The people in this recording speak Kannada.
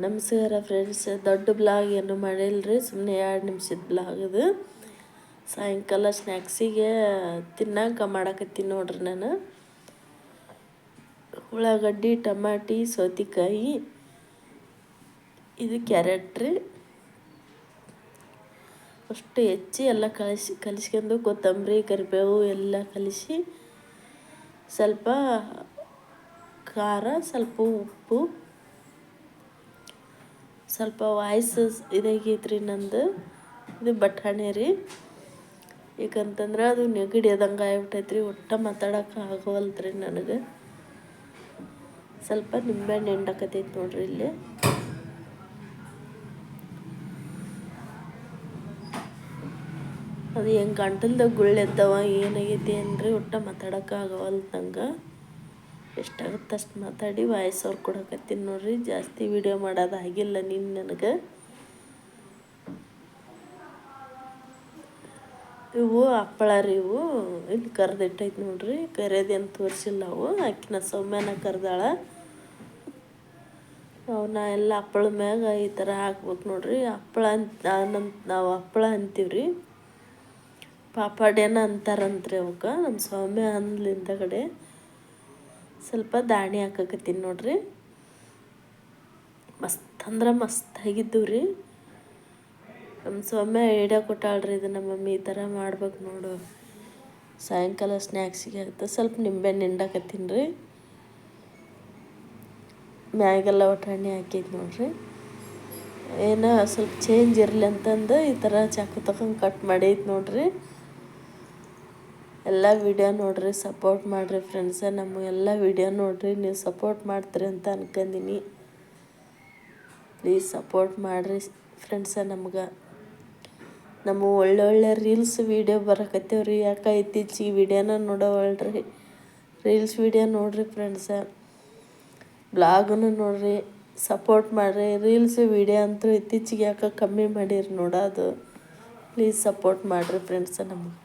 ನಮಸ್ಕಾರ ಫ್ರೆಂಡ್ಸ್, ದೊಡ್ಡ ಬ್ಲಾಗ್ ಏನು ಮಾಡಿಲ್ರಿ? ಸುಮ್ಮನೆ ಎರಡು ನಿಮಿಷದ ಬ್ಲಾಗ್ ಇದು. ಸಾಯಂಕಾಲ ಸ್ನ್ಯಾಕ್ಸಿಗೆ ತಿನ್ನಕ ಮಾಡಕತ್ತೀನಿ ನೋಡ್ರಿ ನಾನು. ಉಳ್ಳಾಗಡ್ಡಿ, ಟಮಾಟಿ, ಸೌತೆಕಾಯಿ, ಇದು ಕ್ಯಾರೆಟ್ ರೀ. ಅಷ್ಟು ಹೆಚ್ಚಿ ಎಲ್ಲ ಕಲಿಸಿ, ಕಲಿಸ್ಕೊಂಡು ಕೊತ್ತಂಬರಿ, ಕರಿಬೇವು ಎಲ್ಲ ಕಲಿಸಿ ಸ್ವಲ್ಪ ಖಾರ, ಸ್ವಲ್ಪ ಉಪ್ಪು ಸ್ವಲ್ಪ ವಾಯ್ಸ್ ಇದಾಗೈತ್ರಿ ನಂದು. ಇದು ಬಟಾಣಿ ರೀ. ಯಾಕಂತಂದ್ರೆ ಅದು ನೆಗಡಿ ಅದಂಗೆ ಆಗ್ಬಿಟ್ಟೈತ್ರಿ, ಒಟ್ಟ ಮಾತಾಡೋಕೆ ಆಗೋವಲ್ತ್ರಿ ನನಗೆ. ಸ್ವಲ್ಪ ನಿಂಬೆಹಣ್ಣು ಎಂಡಕತೈತಿ ನೋಡ್ರಿ ಇಲ್ಲಿ. ಅದು ಹೆಂಗೆ ಗಂಟಲ್ದಾಗ ಗುಳ್ಳೆದ್ದವ, ಏನಾಗೈತಿ ಅಂದ್ರೆ, ಒಟ್ಟ ಮಾತಾಡೋಕೆ ಆಗವಲ್ತು ನಂಗೆ. ಎಷ್ಟಾಗುತ್ತೆ ಅಷ್ಟು ಮಾತಾಡಿ ವಾಯ್ಸ್ ಅವ್ರು ಕೊಡಕತ್ತೀನಿ ನೋಡ್ರಿ. ಜಾಸ್ತಿ ವಿಡಿಯೋ ಮಾಡೋದು ಆಗಿಲ್ಲ ನೀನು ನನಗೆ. ಇವು ಹಪ್ಪಳ ರೀ ಇವು. ಇಲ್ಲಿ ಕರೆದಿಟ್ಟೈತೆ ನೋಡ್ರಿ. ಕರೆದೇನು ತೋರಿಸಿಲ್ಲ ಅವು. ಆಕಿನ ಸೌಮ್ಯನ ಕರೆದಾಳ. ಅವನ್ನ ಎಲ್ಲ ಹಪ್ಪಳ ಮ್ಯಾಗ ಈ ಥರ ಹಾಕ್ಬೇಕು ನೋಡ್ರಿ. ಹಪ್ಪಳ ಅಂತ ನಾವು ಹಪ್ಪಳ ಅಂತೀವ್ರಿ. ಪಾಪಾಡೇನ ಅಂತಾರಂತ್ರಿ ಅವಕ್ಕೆ ನಮ್ಮ ಸೌಮ್ಯ ಅಂದ್ಲಿಂದ ಕಡೆ. ಸ್ವಲ್ಪ ದಾಣಿ ಹಾಕಕತ್ತೀನಿ ನೋಡ್ರಿ. ಮಸ್ತ್ ಅಂದ್ರೆ ಮಸ್ತ್ ರೀ. ನಮ್ಮ ಸೊಮ್ಮೆ ಐಡಿಯಾ ಕೊಟ್ಟಾಳ್ರಿ ಇದು ನಮ್ಮ ಮಮ್ಮಿ ಈ ಥರ ಮಾಡ್ಬೇಕು ನೋಡು. ಸಾಯಂಕಾಲ ಸ್ನ್ಯಾಕ್ಸಿಗೆ ಆಗುತ್ತೆ ಸ್ವಲ್ಪ ನಿಂಬೆಹಣ್ಣು ಹಿಂಡಾಕತ್ತೀನಿ ರೀ. ಮ್ಯಾಗೆಲ್ಲ ಒಟ್ಟಾಣಿ ಹಾಕಿದ್ ನೋಡ್ರಿ. ಏನೋ ಸ್ವಲ್ಪ ಚೇಂಜ್ ಇರಲಿ ಅಂತಂದು ಈ ಥರ ಚಾಕು ತಗೊಂಡು ಕಟ್ ಮಾಡೈತೆ ನೋಡ್ರಿ. ಎಲ್ಲ ವಿಡಿಯೋ ನೋಡಿರಿ ಸಪೋರ್ಟ್ ಮಾಡಿರಿ ಫ್ರೆಂಡ್ಸ ನಮ್ಮ ಎಲ್ಲ ವಿಡಿಯೋ ನೋಡಿರಿ, ನೀವು ಸಪೋರ್ಟ್ ಮಾಡ್ತೀರಿ ಅಂತ ಅನ್ಕಂದಿನಿ. ಪ್ಲೀಸ್ ಸಪೋರ್ಟ್ ಮಾಡಿರಿ ಫ್ರೆಂಡ್ಸ ನಮ್ಗೆ. ನಮ್ಮ ಒಳ್ಳೊಳ್ಳೆ ರೀಲ್ಸ್ ವೀಡಿಯೋ ಬರಕತ್ತೇವ್ರಿ. ಯಾಕೆ ಇತ್ತೀಚಿಗೆ ವಿಡಿಯೋನ ನೋಡೋವಳ್ರಿ ರೀಲ್ಸ್ ವೀಡಿಯೋ ನೋಡಿರಿ ಫ್ರೆಂಡ್ಸ ಬ್ಲಾಗನ್ನು ನೋಡಿರಿ ಸಪೋರ್ಟ್ ಮಾಡಿರಿ. ರೀಲ್ಸ್ ವೀಡಿಯೋ ಅಂತೂ ಇತ್ತೀಚಿಗೆ ಯಾಕೆ ಕಮ್ಮಿ ಮಾಡಿರಿ ನೋಡೋದು ಪ್ಲೀಸ್ ಸಪೋರ್ಟ್ ಮಾಡಿರಿ ಫ್ರೆಂಡ್ಸ ನಮಗೆ.